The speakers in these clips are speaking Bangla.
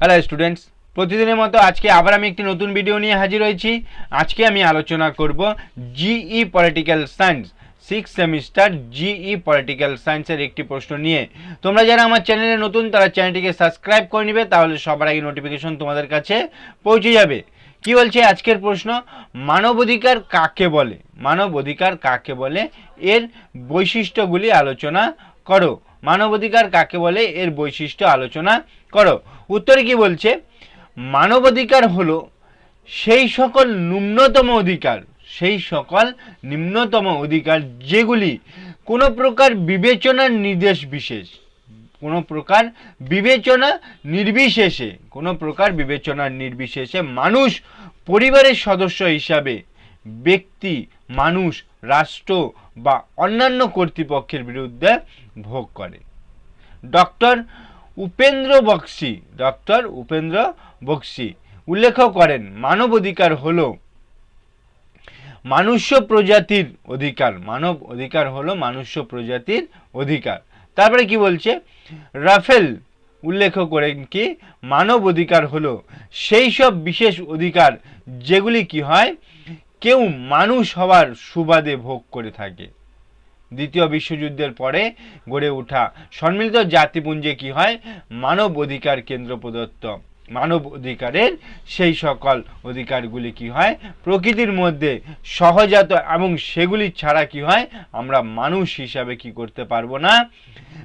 হ্যালো স্টুডেন্টস প্রতিদিনের মতো আজকে আবার আমি একটি নতুন ভিডিও নিয়ে হাজির হয়েছি। আজকে আমি আলোচনা করব GE political science six semester GE political সায়েন্সের একটি প্রশ্ন নিয়ে। তোমরা যারা আমার চ্যানেলে নতুন, তারা চ্যানেলটিকে সাবস্ক্রাইব করে নিবে, তাহলে সবার আগে নোটিফিকেশন তোমাদের কাছে পৌঁছে যাবে। কি বলছে আজকের প্রশ্ন? মানবাধিকার কাকে বলে? মানব অধিকার কাকে বলে? এর বৈশিষ্ট্যগুলি আলোচনা করো। মানবাধিকার কাকে বলে এর বৈশিষ্ট্য আলোচনা করো। উত্তরে কি বলছে? মানবাধিকার হলো সেই সকল ন্যূনতম অধিকার, সেই সকল নিম্নতম অধিকার যেগুলি কোনো প্রকার বিবেচনার নির্দেশ বিশেষ, কোনো প্রকার বিবেচনা নির্বিশেষে, কোনো প্রকার বিবেচনার নির্বিশেষে মানুষ পরিবারের সদস্য হিসাবে ব্যক্তি, মানুষ, রাষ্ট্র বা অন্যান্য কর্তৃপক্ষের বিরুদ্ধে ভোগ করে। ডক্টর উপেন্দ্র বক্সি, ডক্টর উপেন্দ্র বক্সি উল্লেখ করেন, মানব অধিকার হলো মানুষ্য প্রজাতির অধিকার। মানব অধিকার হলো মানুষ্য প্রজাতির অধিকার। তারপরে কি বলছে? রাফেল উল্লেখ করেন কি, মানব অধিকার হলো সেই সব বিশেষ অধিকার যেগুলি কি হয়? কেউ মানুষ হওয়ার সুবাদে ভোগ করে থাকে। দ্বিতীয় বিশ্বযুদ্ধের পরে গড়ে ওঠা সম্মিলিত জাতিপুঞ্জে কি হয়? মানব অধিকার কেন্দ্র প্রদত্ত। মানব অধিকারের সেই সকল অধিকারগুলি কি হয়? প্রকৃতির মধ্যে সহজাত এবং সেগুলি ছাড়া কি হয়? আমরা মানুষ হিসাবে কি করতে পারব না?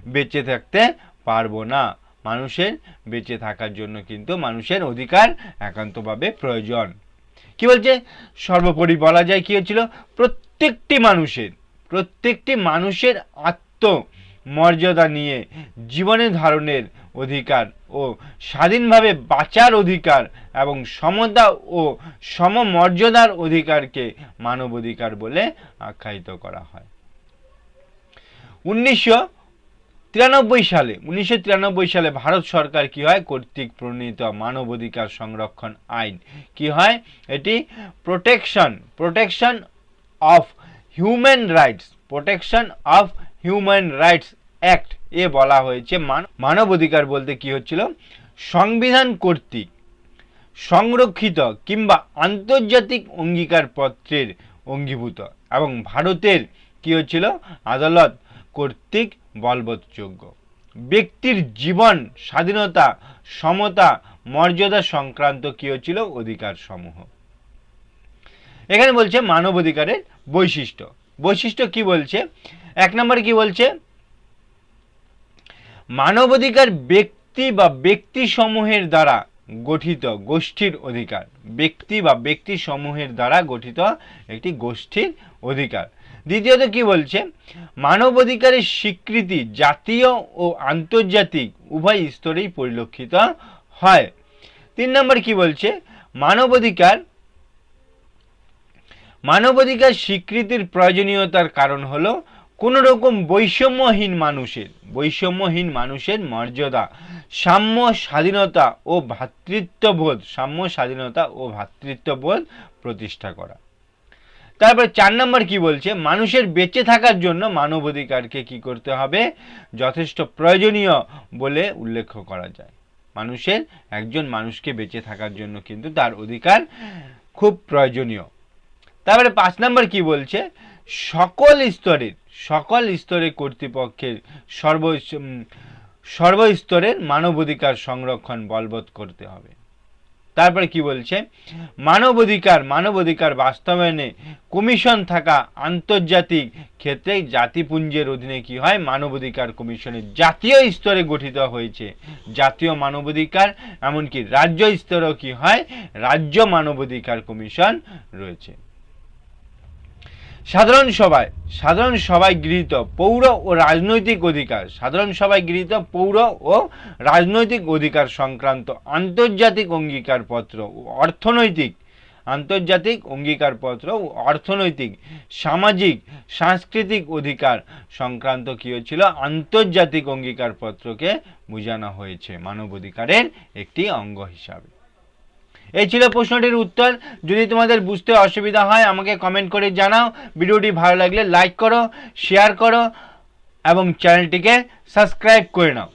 বেঁচে থাকতে পারব না। মানুষের বেঁচে থাকার জন্য কিন্তু মানুষের অধিকার একান্তভাবে প্রয়োজন। কি বলছে? সর্বোপরি বলা যায় কি হচ্ছিল? প্রত্যেকটি মানুষের প্রত্যেকটি মানুষের আত্ম মর্যাদা নিয়ে জীবনে ধারণের অধিকার ও স্বাধীনভাবে বাঁচার অধিকার এবং সমতা ও সমমর্যাদার অধিকারকে মানব অধিকার বলে আখ্যায়িত করা হয়। উনিশশো তিরানব্বই সালে, উনিশশো তিরানব্বই সালে ভারত সরকার কি হয়? কর্তৃক প্রণীত মানবাধিকার সংরক্ষণ আইন। কি হয়? এটি protection protection of human rights protection of human rights act এ বলা হয়েছে। মানবাধিকার বলতে কি হচ্ছিল? সংবিধান কর্তৃক সংরক্ষিত কিংবা আন্তর্জাতিক অঙ্গীকার পত্রের অঙ্গীভূত এবং ভারতের কি হচ্ছিল? আদালত কর্তৃক বলবৎযোগ্য। ব্যক্তির জীবন, স্বাধীনতা, সমতা, মর্যাদা সংক্রান্ত কি হচ্ছিল অধিকার সমূহ এখানে বলছে মানবাধিকারের বৈশিষ্ট্য। বৈশিষ্ট্য কি বলছে? এক নম্বরে কি বলছে? মানব অধিকার ব্যক্তি বা ব্যক্তি সমূহের দ্বারা গঠিত গোষ্ঠীর অধিকার। ব্যক্তি বা ব্যক্তি সমূহের দ্বারা গঠিত একটি গোষ্ঠীর অধিকার। দ্বিতীয়ত কি বলছে? মানবাধিকারের স্বীকৃতি জাতীয় ও আন্তর্জাতিক উভয় স্তরেই পরিলক্ষিত হয়। তিন নম্বর কি বলছে? মানবাধিকার মানবাধিকার স্বীকৃতির প্রয়োজনীয়তার কারণ হলো কোন রকম বৈষম্যহীন মানুষের বৈষম্যহীন মানুষের মর্যাদা, সাম্য স্বাধীনতা ও ভ্রাতৃত্ববোধ সাম্য স্বাধীনতা ও ভ্রাতৃত্ববোধ প্রতিষ্ঠা করা। তারপরে চার নম্বর কি বলছে? মানুষের বেঁচে থাকার জন্য মানবাধিকারকে কি করতে হবে? যথেষ্ট প্রয়োজনীয় বলে উল্লেখ করা যায়। মানুষের, একজন মানুষকে বেঁচে থাকার জন্য কিন্তু তার অধিকার খুব প্রয়োজনীয়। তারপরে পাঁচ নম্বর কি বলছে? সকল স্তরের সকল স্তরের কর্তৃপক্ষের সর্ব সর্বস্তরের মানবাধিকার সংরক্ষণ বলবৎ করতে হবে। তারপরে কি বলছে? মানব অধিকার মানব অধিকার বাস্তবায়নে কমিশন থাকা আন্তর্জাতিক ক্ষেত্রে জাতিপুঞ্জের অধীনে কি হয়? মানব অধিকার কমিশনের জাতীয় স্তরে গঠিত হয়েছে। জাতীয় মানবাধিকার, এমনকি রাজ্য স্তরেও কি হয়? রাজ্য মানবাধিকার কমিশন রয়েছে। সাধারণ সভায় সাধারণ সভায় গৃহীত পৌর ও রাজনৈতিক অধিকার, সাধারণ সভায় গৃহীত পৌর ও রাজনৈতিক অধিকার সংক্রান্ত আন্তর্জাতিক অঙ্গীকারপত্র অর্থনৈতিক, আন্তর্জাতিক অঙ্গীকারপত্র ও অর্থনৈতিক, সামাজিক, সাংস্কৃতিক অধিকার সংক্রান্ত কী হয়েছিল? আন্তর্জাতিক অঙ্গীকারপত্রকে বোঝানো হয়েছে মানবাধিকারের একটি অঙ্গ হিসাবে। এই ছিল প্রশ্নটির উত্তর। যদি তোমাদের বুঝতে অসুবিধা হয়, আমাকে কমেন্ট করে জানাও। ভিডিওটি ভালো লাগলে লাইক করো শেয়ার করো, এবং চ্যানেলটিকে সাবস্ক্রাইব করে নাও।